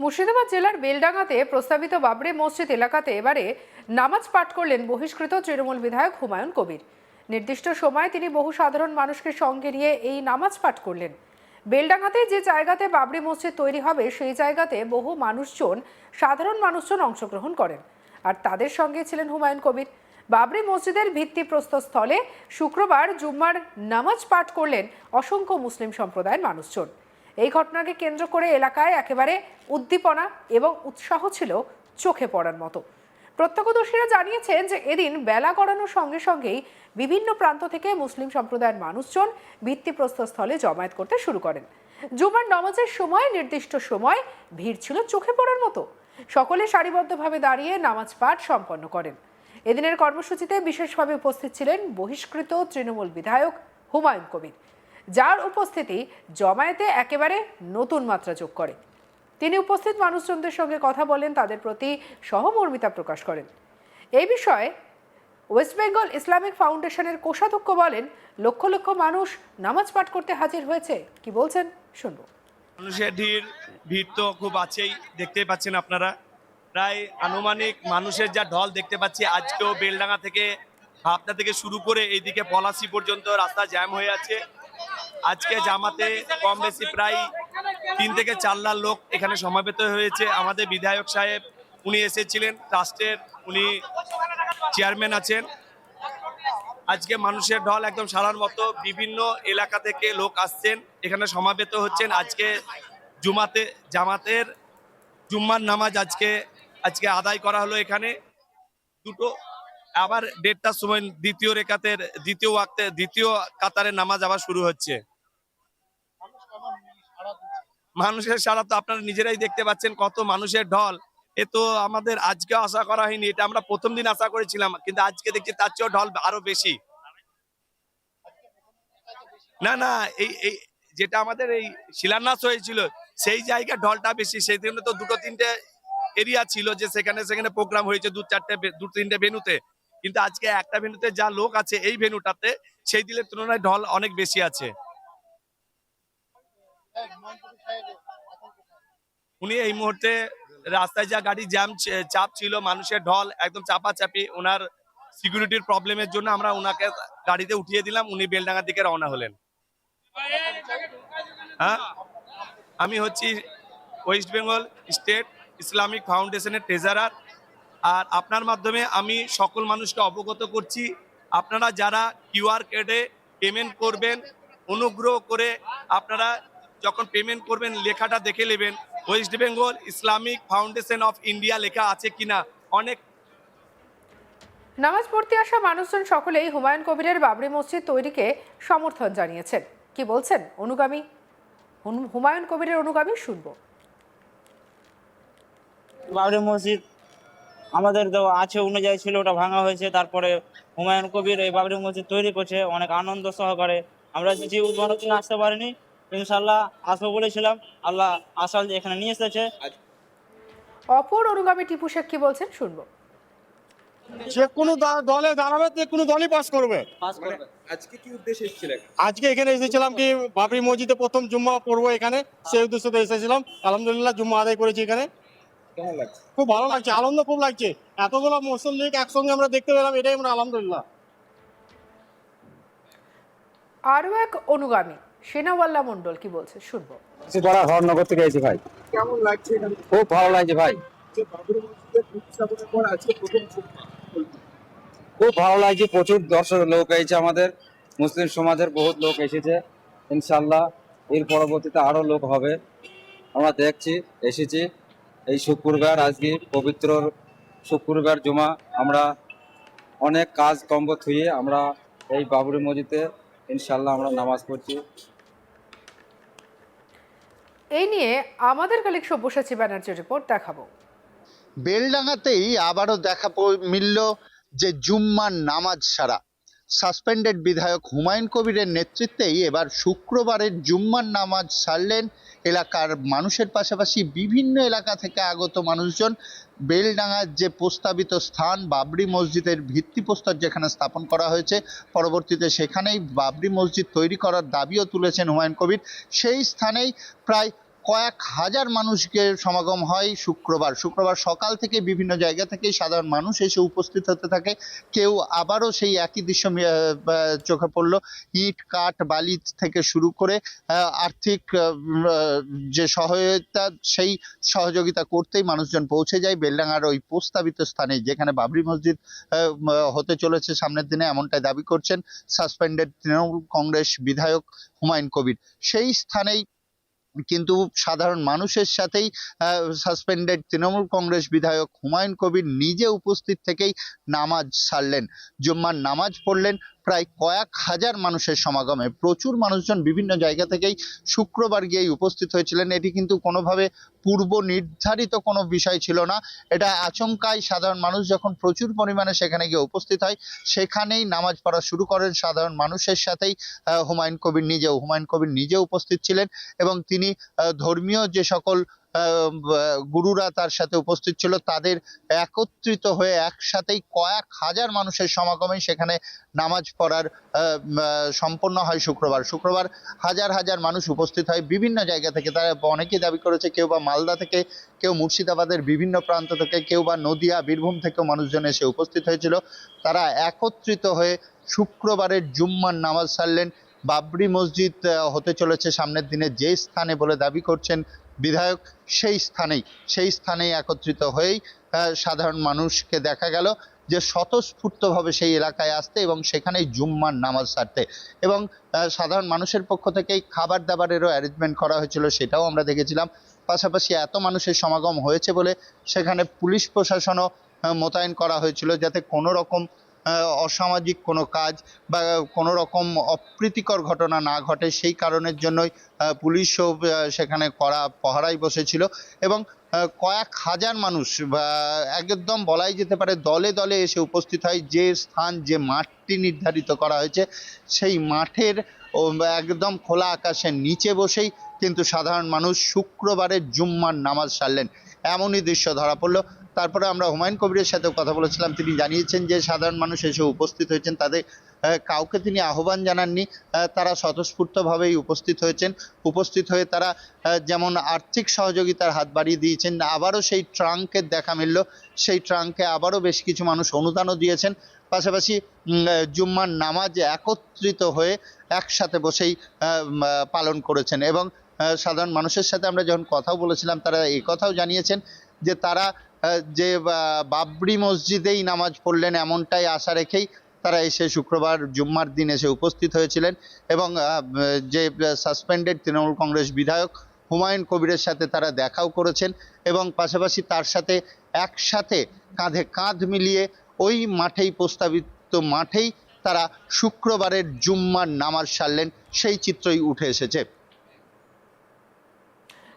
মুর্শিদাবাদ জেলার বেলডাঙ্গাতে প্রস্তাবিত বাবরে মসজিদ এলাকাতে এবারে নামাজ পাঠ করলেন বহিষ্কৃত তৃণমূল বিধায়ক হুমায়ুন কবির। নির্দিষ্ট সময়ে তিনি বহু সাধারণ মানুষকে সঙ্গে নিয়ে এই নামাজ পাঠ করলেন। বেলডাঙ্গাতে যে জায়গাতে বাবরি মসজিদ তৈরি হবে, সেই জায়গাতে বহু মানুষজন, সাধারণ মানুষজন অংশগ্রহণ করেন। আর তাদের সঙ্গে ছিলেন হুমায়ুন কবির। বাবরি মসজিদের ভিত্তিপ্রস্তর স্থলে শুক্রবার জুম্মার নামাজ পাঠ করলেন অসংখ্য মুসলিম সম্প্রদায়ের মানুষজন। এই ঘটনাকে কেন্দ্র করে এলাকায় একেবারে উদ্দীপনা এবং উৎসাহ ছিল চোখে পড়ার মতো। প্রত্যক্ষদর্শীরা জানিয়েছেন যে এদিন বেলা গড়ানোর সঙ্গে সঙ্গেই বিভিন্ন প্রান্ত থেকে মুসলিম সম্প্রদায়ের মানুষজন ভিত্তিপ্রস্তর স্থলে জমায়েত করতে শুরু করেন। জুমার নামাজের সময়, নির্দিষ্ট সময় ভিড় ছিল চোখে পড়ার মতো। সকলে সারিবদ্ধভাবে দাঁড়িয়ে নামাজ পাঠ সম্পন্ন করেন। এদিনের কর্মসূচিতে বিশেষভাবে উপস্থিত ছিলেন বহিষ্কৃত তৃণমূল বিধায়ক হুমায়ুন কবির। যার উপস্থিতি জমায়েতে একেবারে নতুন মাত্রা যোগ করে। তিনি উপস্থিত মানুষজনদের সঙ্গে কথা বলেন, তাদের প্রতি সহমর্মিতা প্রকাশ করেন। এই বিষয়ে ওয়েস্ট বেঙ্গল ইসলামিক ফাউন্ডেশনের কোষাধ্যক্ষ বলেন, লক্ষ লক্ষ মানুষ নামাজ পাঠ করতে হাজির হয়েছে। কি বলছেন? শুনব। মানুষের ভিড় ভিড় তো খুব আছেই, দেখতেই পাচ্ছেন আপনারা। প্রায় আনুমানিক মানুষের যা ঢল দেখতে পাচ্ছি, আজকেও বেলডাঙ্গা থেকে ভাবনা থেকে শুরু করে এইদিকে পলাশি পর্যন্ত রাস্তা জ্যাম হয়ে আছে। আজকে জামাতে কম বেশি প্রায় তিন থেকে চার লাখ লোক এখানে সমাবেত হয়েছে। আমাদের বিধায়ক সাহেব, উনি এসেছিলেন ট্রাস্টের উনি চেয়ারম্যান আছেন। আজকে মানুষের ঢল একদম সারার মতো, বিভিন্ন এলাকা থেকে লোক আসছেন, এখানে সমাবেত হচ্ছেন। আজকে জুমাতে, জামাতের জুম্মার নামাজ আজকে আজকে আদায় করা হলো এখানে। দুটো, আবার দেড়টার সময় দ্বিতীয় রেখাতের, দ্বিতীয় ওয়াক্তে, দ্বিতীয় কাতারের নামাজ আবার শুরু হচ্ছে। মানুষের সারা তো আপনারা নিজেরাই দেখতে পাচ্ছেন কত মানুষের ঢল। এ তো আমাদের আজকে আশা করা হয়নি, এটা আমরা প্রথম দিন আশা করেছিলাম, কিন্তু আজকে দেখছি তার চেয়েও ঢল আরও বেশি। না না, এই এই যেটা আমাদের এই শিলান্যাস হয়েছিল, সেই জায়গায় ঢলটা বেশি, সেই জন্য তো দুটো তিনটে এরিয়া ছিল যে সেখানে সেখানে প্রোগ্রাম হয়েছে দু চারটে দু তিনটে ভেনুতে কিন্তু আজকে একটা ভেনুতে যা লোক আছে, এই ভেনুটাতে সেই দিনের তুলনায় ঢল অনেক বেশি আছে। উনি এই মুহূর্তে রাস্তায় যা গাড়ি জ্যাম, চাপ ছিল, মানুষের ঢল একদম চাপাচাপি ওনার সিকিউরিটির প্রবলেমের জন্য আমরা ওনাকে গাড়িতে উঠিয়ে দিলাম, উনি বেলডাঙ্গার দিকে রওনা হলেন। হ্যাঁ? আমি হচ্ছি ওয়েস্ট বেঙ্গল স্টেট ইসলামিক ফাউন্ডেশনের ট্রেজারার আর আপনার মাধ্যমে আমি সকল মানুষকে অবগত করছি, আপনারা যারা কিউআর কোডে পেমেন্ট করবেন, অনুগ্রহ করে আপনারা যখন পেমেন্ট করবেন লেখাটা দেখে নেবেন। West Bengal Islamic foundation of India লেখা আছে কিনা? অনেক নামাজ পড়তে আসা মানুষজন সকলেই হুমায়ুন কবিরের বাবরি মসজিদ তৈরিকে সমর্থন জানিয়েছেন। কি বলছেন? অনুগামী? হুন- হুমায়ুন কবিরের অনুগামী শুনব। বাবরি মসজিদ আমাদের তো আছে অনুযায়ী ছিল ওটা ভাঙা হয়েছে তারপরে হুমায়ুন কবির এই বাবরি মসজিদ তৈরি করছে অনেক আনন্দ সহকারে। আমরা কিছু উদ্বোধন আসতে পারিনি ইনশাল্লাহ আসব বলেছিলাম। আল্লাহ আসাল যে এখানে নিয়ে এসেছে। অপর অনুগামী টিপু শেখ কি বলছেন শুনব। যে কোনো দলে দাঁড়াবে যে কোনো দলই পাস করবে। আজকে কি উদ্দেশ্যে এসেছিলেন? আজকে এখানে এসেছিলাম কি বাবরি মসজিদে প্রথম জুম্মা পড়ব এখানে। সেই উদ্দেশ্যে এসেছিলাম। আলহামদুলিল্লাহ জুম্মা আদায় করেছি এখানে। খুব ভালো লাগছে আনন্দ খুব লাগছে। এতগুলো মুসলিম লীগ একসঙ্গে আমরা দেখতে পেলাম এটাই আমরা আলহামদুলিল্লাহ। আরও এক অনুগামী। সেনাওয়াল্লা মণ্ডল কি বলছে? শুনব। ধরা হরনগর থেকে এসেছি ভাই। কেমন লাগছে খুব ভালো লাগছে ভাই। খুব ভালো লাগছে প্রচুর দর্শক লোক এসেছে আমাদের। মুসলিম সমাজের বহুত লোক এসেছে ইনশাল্লাহ এর পরবর্তীতে আরও লোক হবে। আমরা দেখছি এসেছি। এই শুক্রবার আজকে পবিত্র শুক্রবার জমা। আমরা অনেক কাজ কম্ব থুয়ে আমরা এই বাবরি মসজিদে ইনশাল্লাহ আমরা নামাজ পড়ছি। এই নিয়ে আমাদের কালিক সব্যসাচী ব্যানার্জির রিপোর্ট দেখাবো। বেলডাঙ্গাতেই আবারও দেখা মিলল যে জুম্মার নামাজ সারা। সাসপেন্ডেড বিধায়ক হুমায়ুন কবিরের নেতৃত্বেই এবার শুক্রবারের জুম্মার নামাজ সারলেন এলাকার মানুষের পাশাপাশি বিভিন্ন এলাকা থেকে আগত মানুষজন। বেলডাঙ্গার যে প্রস্তাবিত স্থান, বাবরি মসজিদের ভিত্তিপ্রস্তর যেখানে স্থাপন করা হয়েছে, পরবর্তীতে সেখানেই বাবরি মসজিদ তৈরি করার দাবিও তুলেছেন হুমায়ুন কবির। সেই স্থানেই প্রায় কয়েক হাজার মানুষকে সমাগম হয় শুক্রবার। শুক্রবার সকাল থেকে বিভিন্ন জায়গা থেকে সাধারণ মানুষ এসে উপস্থিত হতে থাকে। কেউ আবারও সেই একই দৃশ্য চোখে পড়ল। ইট, কাঠ, বালি থেকে শুরু করে আর্থিক যে সহায়তা, সেই সহযোগিতা করতেই মানুষজন পৌঁছে যায়। বেলডাঙার ওই প্রস্তাবিত স্থানে, যেখানে বাবরি মসজিদ হতে চলেছে সামনের দিনে, এমনটাই দাবি করছেন সাসপেন্ডেড তৃণমূল কংগ্রেস বিধায়ক হুমায়ুন কবির। সেই স্থানেই কিন্তু সাধারণ মানুষের সাথেই সাসপেন্ডেড তৃণমূল কংগ্রেস বিধায়ক হুমায়ুন কবির নিজে উপস্থিত থেকেই নামাজ সারলেন। জুম্মার নামাজ পড়লেন প্রায় কয়েক হাজার মানুষের সমাগমে প্রচুর মানুষজন বিভিন্ন জায়গা থেকেই শুক্রবার গিয়ে উপস্থিত হয়েছিলেন। এটি কিন্তু কোনোভাবে পূর্ব নির্ধারিত কোনো বিষয় ছিল না। এটা আচমকাই সাধারণ মানুষ যখন প্রচুর পরিমাণে সেখানে গিয়ে উপস্থিত হয়, সেখানেই নামাজ পড়া শুরু করেন সাধারণ মানুষের সাথেই। হুমায়ুন কবির নিজেও, হুমায়ুন কবির নিজে উপস্থিত ছিলেন এবং তিনি ধর্মীয় যে সকল গুরুরা তার সাথে উপস্থিত ছিল। তাদের একত্রিত হয়ে একসাথেই কয়েক হাজার মানুষের সমাগমে সেখানে নামাজ পড়ার সম্পন্ন হয় শুক্রবার। শুক্রবার হাজার হাজার মানুষ উপস্থিত হয় বিভিন্ন জায়গা থেকে। তারা অনেকেই দাবি করেছে কেউ বা মালদা থেকে, কেউ মুর্শিদাবাদের বিভিন্ন প্রান্ত থেকে, কেউ বা নদিয়া, বীরভূম থেকেও মানুষজন এসে উপস্থিত হয়েছিল। তারা একত্রিত হয়ে শুক্রবারের জুম্মার নামাজ সারলেন। বাবরি মসজিদ হতে চলেছে সামনের দিনে। যে স্থানে বলে দাবি করছেন বিধায়ক সেই স্থানেই সেই স্থানেই একত্রিত হয়েই সাধারণ মানুষকে দেখা গেল যে স্বতঃস্ফূর্তভাবে সেই এলাকায় আসতে এবং সেখানেই জুম্মার নামাজ সারতে এবং সাধারণ মানুষের পক্ষ থেকেই খাবার দাবারেরও অ্যারেঞ্জমেন্ট করা হয়েছিল সেটাও আমরা দেখেছিলাম। পাশাপাশি এত মানুষের সমাগম হয়েছে বলে সেখানে পুলিশ প্রশাসনও মোতায়েন করা হয়েছিল যাতে কোনো রকম অসামাজিক কোনো কাজ বা কোনো রকম অপ্রীতিকর ঘটনা না ঘটে, সেই কারণের জন্যই পুলিশও সেখানে কড়া পহারায় বসেছিল এবং কয়েক হাজার মানুষ একদম বলাই যেতে পারে দলে দলে এসে উপস্থিত হয়। যে স্থান, যে মাঠটি নির্ধারিত করা হয়েছে, সেই মাঠের একদম খোলা আকাশের নিচে বসেই কিন্তু সাধারণ মানুষ শুক্রবারের জুম্মার নামাজ সারলেন। এমনই দৃশ্য ধরা পড়ল। তারপরে আমরা হুমায়ুন কবিরের সাথেও কথা বলেছিলাম। তিনি জানিয়েছেন যে, সাধারণ মানুষ এসে উপস্থিত হয়েছেন। তাদের কাউকে তিনি আহ্বান জানাননি। তারা স্বতঃস্ফূর্তভাবেই উপস্থিত হয়েছেন। উপস্থিত হয়ে তারা যেমন আর্থিক সহযোগিতার হাত বাড়িয়ে দিয়েছেন, আবারও সেই ট্রাঙ্কের দেখা মিলল। সেই ট্রাঙ্কে আবারও বেশ কিছু মানুষ অনুদানও দিয়েছেন। পাশাপাশি জুম্মার নামাজ একত্রিত হয়ে একসাথে বসেই পালন করেছেন এবং সাধারণ মানুষের সাথে আমরা যখন কথাও বলেছিলাম, তারা এই কথাও জানিয়েছেন যে তারা যে বাবরি মসজিদেই নামাজ পড়লেন এমনটাই আশা রেখেই তারা এসে শুক্রবার জুম্মার দিন এসে উপস্থিত হয়েছিলেন এবং যে সাসপেন্ডেড তৃণমূল কংগ্রেস বিধায়ক হুমায়ুন কবিরের সাথে তারা দেখাও করেছেন এবং পাশাপাশি তার সাথে একসাথে কাঁধে কাঁধ মিলিয়ে ওই মাঠেই প্রস্তাবিত মাঠেই তারা শুক্রবারের জুম্মার নামাজ সারলেন, সেই চিত্রই উঠে এসেছে।